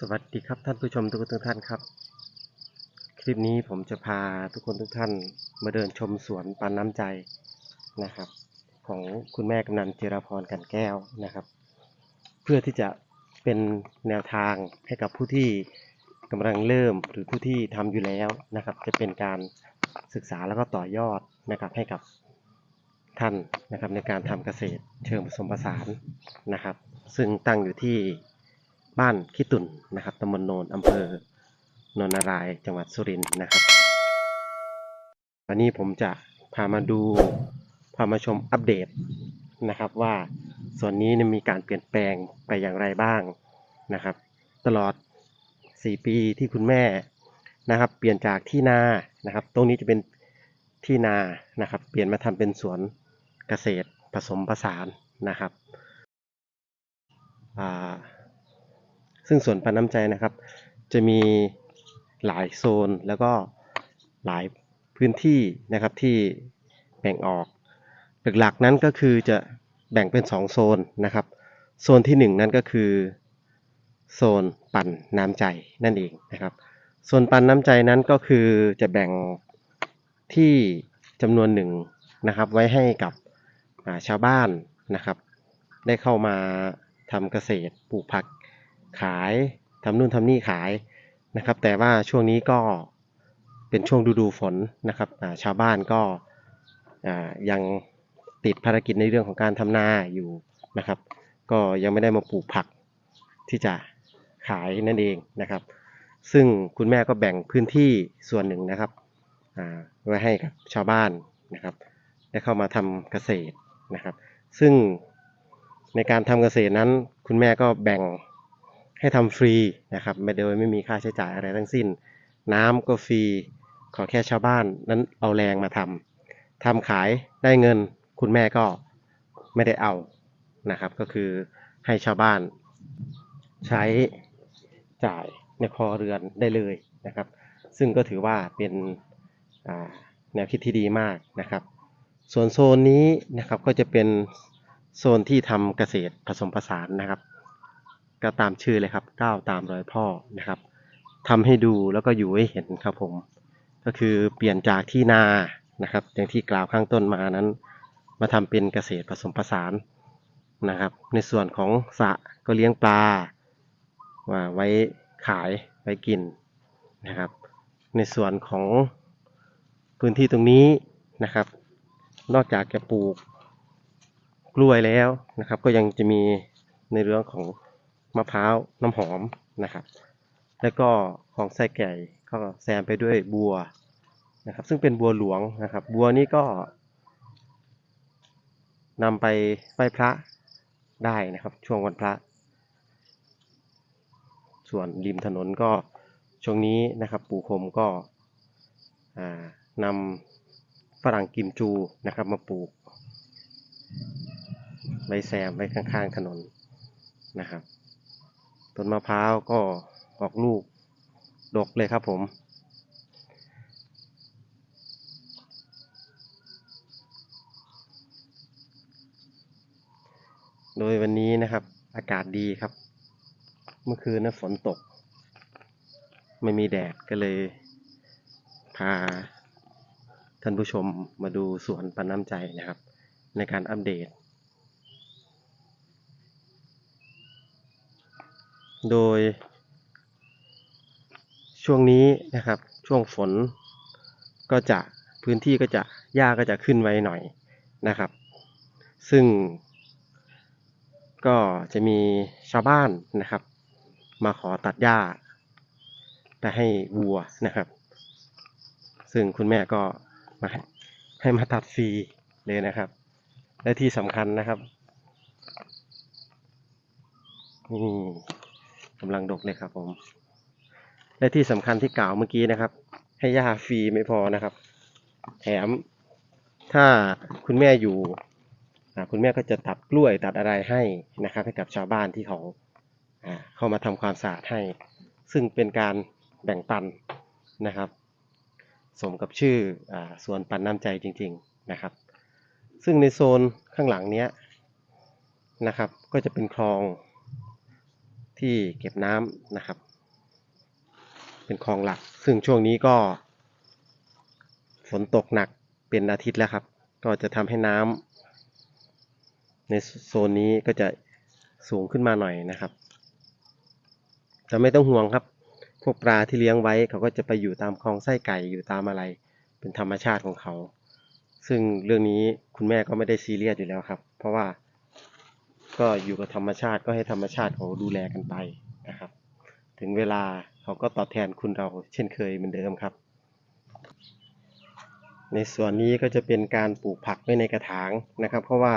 สวัสดีครับท่านผู้ชมทุกทุกท่านครับ คลิปนี้ผมจะพาทุกคนทุกท่านมาเดินชมสวนปันน้ำใจนะครับ ของคุณแม่กำนันจิรพรกันแก้วนะครับ เพื่อที่จะเป็นแนวทางให้กับผู้ที่กำลังเริ่มหรือผู้ที่ทำอยู่แล้วนะครับ จะเป็นการศึกษาแล้วก็ต่อยอดนะครับให้กับท่านนะครับในการทำเกษตรเชิงผสมผสานนะครับ ซึ่งตั้งอยู่ที่ บ้านขี้ตุ่นนะครับตำบลโนนอำเภอโนนนารายจังหวัดสุรินทร์นะครับวันนี้ผมจะพามาดูพามาชมอัปเดตนะครับว่าส่วนนี้มีการเปลี่ยนแปลงไปอย่างไรบ้างนะครับ ตลอด 4 ปีที่คุณแม่นะครับ เปลี่ยนจากที่นานะครับ ตรงนี้จะเป็นที่นานะครับ เปลี่ยนมาทำเป็นสวนเกษตรผสมผสานนะครับอ่า ซึ่งสวนปันน้ำใจนะครับ จะมีหลายโซนแล้วก็หลายพื้นที่นะครับที่แบ่งออกหลักๆนั้นก็คือจะแบ่งเป็น 2 โซนนะครับ โซนที่ 1 นั่นก็คือ โซนปั่นน้ำใจนั่นเองนะครับ โซนปั่นน้ำใจนั้นก็คือจะแบ่งที่จำนวนหนึ่งนะครับไว้ให้กับาชาวบ้านนะครับ ได้เข้ามาทำเกษตรปลูกผัก ขายทำนู่นทำนี่ขายนะครับ แต่ว่าช่วงนี้ก็เป็นช่วงฤดูฝนนะครับชาวบ้านก็ยังติดภารกิจในเรื่องของการทำนาอยู่นะครับ ก็ยังไม่ได้มาปลูกผักที่จะขายนั่นเองนะครับ ซึ่งคุณแม่ก็แบ่งพื้นที่ส่วนหนึ่งนะครับไว้ให้กับชาวบ้านนะครับ ได้เข้ามาทำเกษตรนะครับ ซึ่งในการทำเกษตรนั้น คุณแม่ก็แบ่ง ให้ทำฟรีนะครับไม่โดยไม่มีค่าใช้จ่ายอะไรทั้งสิ้น น้ำก็ฟรีขอแค่ชาวบ้านนั้นเอาแรงมาทำทำขายได้เงิน คุณแม่ก็ไม่ได้เอานะครับ ก็คือให้ชาวบ้านใช้จ่ายในครัวเรือนได้เลยนะครับ ซึ่งก็ถือว่าเป็นแนวคิดที่ดีมากนะครับ ส่วนโซนนี้นะครับก็จะเป็นโซนที่ทำเกษตรผสมผสานนะครับ ก็ตามชื่อเลยครับก้าวตามรอยพ่อนะครับทำให้ดูแล้วก็อยู่ให้เห็นครับผม ก็คือเปลี่ยนจากที่นานะครับ อย่างที่กล่าวข้างต้นมานั้น มาทำเป็นเกษตรผสมผสานนะครับ ในส่วนของสะก็เลี้ยงปลาว่าไว้ขายไว้กินนะครับ ในส่วนของพื้นที่ตรงนี้นะครับ นอกจากจะปลูกกล้วยแล้วนะครับ ก็ยังจะมีในเรื่องของ มะพร้าวน้ำหอมนะครับ แล้วก็ของไส้ไก่ก็แซมไปด้วยบัวนะครับ ซึ่งเป็นบัวหลวงนะครับ บัวนี้ก็นำไปไหว้พระได้นะครับ ช่วงวันพระ ส่วนริมถนนก็ช่วงนี้นะครับ ปู่คมก็นำฝรั่งกิมจูนะครับมาปลูกไว้แซมไว้ข้างๆถนนนะครับ ต้นมะพร้าวก็ออกลูกดกเลยครับผม โดยวันนี้นะครับ อากาศดีครับ เมื่อคืนนะฝนตก ไม่มีแดดก็เลย พาท่านผู้ชมมาดูสวนปันน้ำใจนะครับ ในการอัปเดต โดย ช่วงนี้นะครับช่วงฝนก็จะพื้นที่ก็จะหญ้าก็จะขึ้นไวหน่อยนะครับ ซึ่ง ก็จะมีชาวบ้านนะครับ มาขอตัดหญ้าไปให้วัวนะครับ ซึ่งคุณแม่ก็มาให้มาตัดฟรีเลยนะครับ และที่สำคัญนะครับนี่ำลังดกเลยครับผม และที่สำคัญที่กล่าวเมื่อกี้นะครับ ให้หญ้าฟรีไม่พอนะครับ แถมถ้าคุณแม่อยู่คุณแม่ก็จะตัดกล้วยตัดอะไรให้นะครับ ให้กับชาวบ้านที่เขาเข้ามาทำความสะอาดให้ ซึ่งเป็นการแบ่งปันนะครับ สมกับชื่ออาสวนปันน้ำใจจริง ๆนะครับ ซึ่งในโซนข้างหลังเนี้ยนะครับ ก็จะเป็นคลอง ที่เก็บน้ำนะครับ เป็นคลองหลัก ซึ่งช่วงนี้ก็ ฝนตกหนักเป็นอาทิตย์แล้วครับ ก็จะทำให้น้ำในโซนนี้ก็จะสูงขึ้นมาหน่อยนะครับแต่ไม่ต้องห่วงครับ พวกปลาที่เลี้ยงไว้เขาก็จะไปอยู่ตามคลองไส้ไก่อยู่ตามอะไร เป็นธรรมชาติของเขา ซึ่งเรื่องนี้คุณแม่ก็ไม่ได้ซีเรียสอยู่แล้วครับ เพราะว่า ก็อยู่กับธรรมชาติก็ให้ธรรมชาติเขาดูแลกันไปนะครับ ถึงเวลาเขาก็ตอบแทนคุณเราเช่นเคยเหมือนเดิมครับ ในส่วนนี้ก็จะเป็นการปลูกผักไว้ในกระถางนะครับ เพราะว่า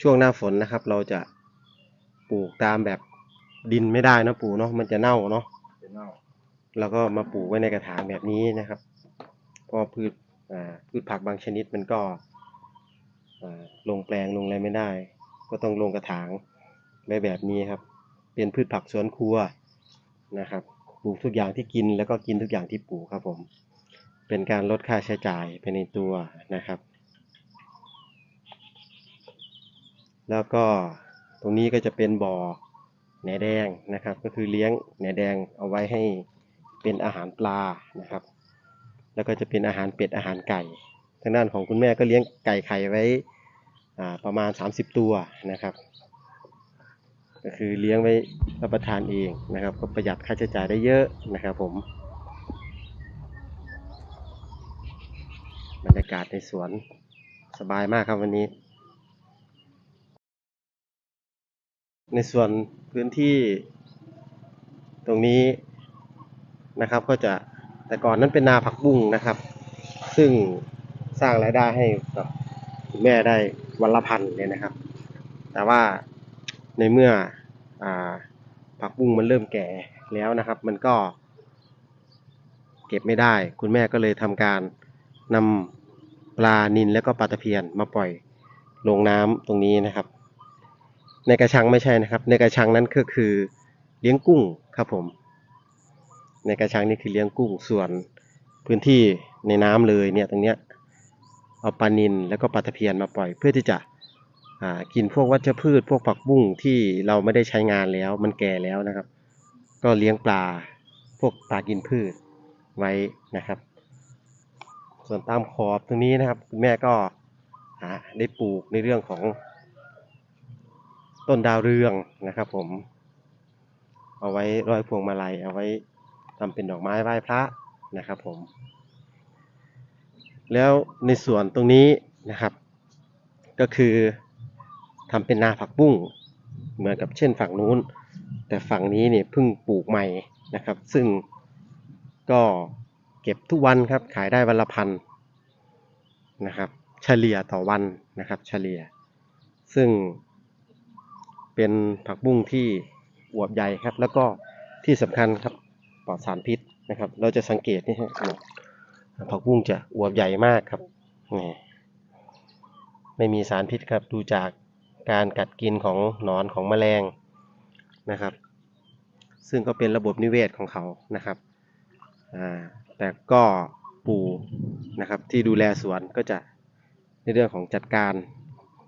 ช่วงหน้าฝนนะครับ เราจะปลูกตามแบบดินไม่ได้นะปู่เนาะมันจะเน่าเนาะเป็นเน่าเราก็มาปลูกไว้ในกระถางแบบนี้นะครับเพราะพืชพืชผักบางชนิดมันก็ลงแปลงลงอะไรไม่ได้ ก็ต้องลงกระถางไว้แบบนี้ครับ เป็นพืชผักสวนครัวนะครับ ปลูกทุกอย่างที่กินแล้วก็กินทุกอย่างที่ปลูกครับผม เป็นการลดค่าใช้จ่ายไปในตัวนะครับ แล้วก็ตรงนี้ก็จะเป็นบ่อแหนแดงนะครับ ก็คือเลี้ยงแหนแดงเอาไว้ให้เป็นอาหารปลานะครับ แล้วก็จะเป็นอาหารเป็ดอาหารไก่ ทางด้านของคุณแม่ก็เลี้ยงไก่ไข่ไว้ ประมาณ 30 ตัวนะครับ ก็คือเลี้ยงไว้รับประทานเองนะครับ ก็ประหยัดค่าใช้จ่ายได้เยอะนะครับผม บรรยากาศในสวนสบายมากครับวันนี้ ในส่วนพื้นที่ตรงนี้นะครับก็จะแต่ก่อนนั้นเป็นนาผักบุ้งนะครับ ซึ่งสร้างรายได้ให้กับคุณแม่ได้ วันละพันเลยนะครับ แต่ว่าในเมื่ออผักบุ้งมันเริ่มแก่แล้วนะครับ มันก็ เก็บไม่ได้ คุณแม่ก็เลยทำการนำปลานิลแล้วก็ปลาตะเพียนมาปล่อยลงน้ำตรงนี้นะครับ ในกระชังไม่ใช่นะครับ ในกระชังนั้นก็คือเลี้ยงกุ้งครับผม ในกระชังนี่คือเลี้ยงกุ้งส่วนพื้นที่ในน้ำเลยเนี่ยตรงเนี้ย เอาปลานิลแล้วก็ปลาตะเพียนมาปล่อย เพื่อที่จะกินพวกวัชพืช พวกผักบุ้งที่เราไม่ได้ใช้งานแล้ว มันแก่แล้วนะครับ ก็เลี้ยงปลาพวกปลากินพืชไว้นะครับ ส่วนตามขอบตรงนี้นะครับคุณแม่ก็ได้ปลูกในเรื่องของ ต้นดาวเรืองนะครับ ผม เอาไว้ร้อยพวงมาลัยเอาไว้ทำเป็นดอกไม้ไหว้พระนะครับ ผม แล้วในส่วนตรงนี้นะครับ ก็คือทำเป็นนาผักบุ้งเหมือนกับเช่นฝั่งนู้น แต่ฝั่งนี้เนี่ยเพิ่งปลูกใหม่นะครับ ซึ่งก็เก็บทุกวันครับขายได้วันละพันนะครับ เฉลี่ยต่อวันนะครับ เฉลี่ย ซึ่งเป็นผักบุ้งที่อวบใหญ่ครับ แล้วก็ที่สำคัญครับปลอดสารพิษนะครับ เราจะสังเกตนี่ฮะ ผักบุ้งจะอวบใหญ่มากครับนี่ไม่มีสารพิษครับดูจากการกัดกินของหนอนของแมลงนะครับ ซึ่งก็เป็นระบบนิเวศของเขานะครับแต่ก็ปู่นะครับที่ดูแลสวนก็จะในเรื่องของจัดการ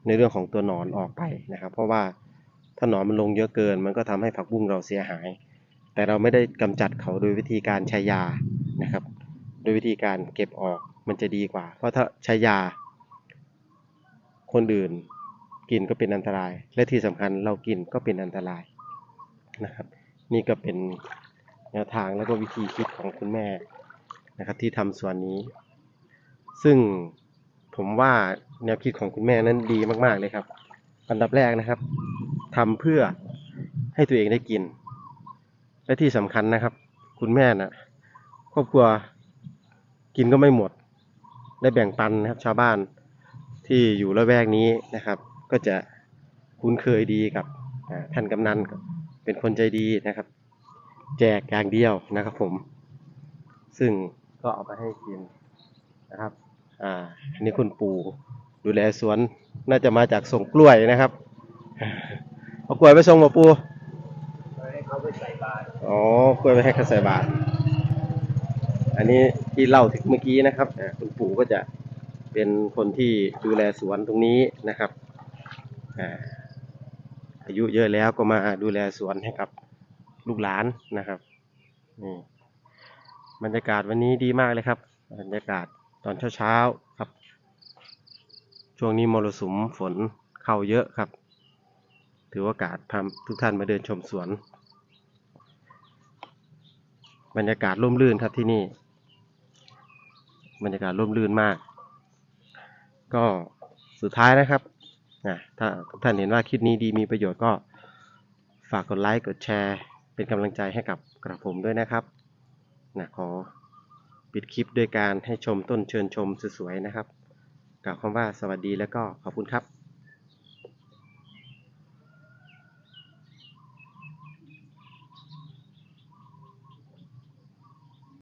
ในเรื่องของตัวหนอนออกไปนะครับ เพราะว่าถ้าหนอนมันลงเยอะเกิน มันก็ทำให้ผักบุ้งเราเสียหาย แต่เราไม่ได้กำจัดเขาโดยวิธีการใช้ยานะครับ ดยวิธีการเก็บออกมันจะดีกว่า เพราะถ้าใช้ยา คนอื่นกินก็เป็นอันตราย และที่สำคัญเรากินก็เป็นอันตรายนะครับ นี่ก็เป็นแนวทางแล้วก็วิธีคิดของคุณแม่นะครับที่ทำส่วนนี้ ซึ่งผมว่าแนวคิดของคุณแม่นั้นดีมากๆเลยครับ อันดับแรกนะครับทำเพื่อให้ตัวเองได้กิน และที่สำคัญนะครับ คุณแม่นะครอบครัว กินก็ไม่หมด ได้แบ่งปันนะครับ ชาวบ้านที่อยู่ละแวกนี้นะครับ ก็จะคุ้นเคยดีกับอ่าท่านกำนันเป็นคนใจดีนะครับ แจกอย่างเดียวนะครับผม ซึ่งก็เอาไปให้กินนะครับอ่าอันนี้คุณปู่ดูแลสวนน่าจะมาจากส่งกล้วยนะครับเอากล้วยไปส่งมาปูให้เขาไปใส่บาตรอ๋อกล้วยไปให้เขาใส่บาตร อันนี้ที่เล่าถึงเมื่อกี้นะครับคุณปู่ก็จะเป็นคนที่ดูแลสวนตรงนี้นะครับอาอายุเยอะแล้วก็มาดูแลสวนให้กับลูกหลานนะครับนี่บรรยากาศวันนี้ดีมากเลยครับ บรรยากาศตอนเช้าๆครับ ช่วงนี้มรสุมฝนเข้าเยอะครับ ถือโอกาสพาทุกท่านมาเดินชมสวน บรรยากาศร่มรื่นครับที่นี่ บรรยากาศร่มรื่นมาก ก็สุดท้ายนะครับนะถ้าท่านเห็นว่าคลิปนี้ดีมีประโยชน์ก็ฝากกดไลค์กดแชร์ เป็นกำลังใจให้กับกระผมด้วยนะครับนะขอปิดคลิปด้วยการให้ชมต้นเชิญชมสวยๆนะครับกล่าวคำว่าสวัสดีแล้วก็ขอบคุณครับ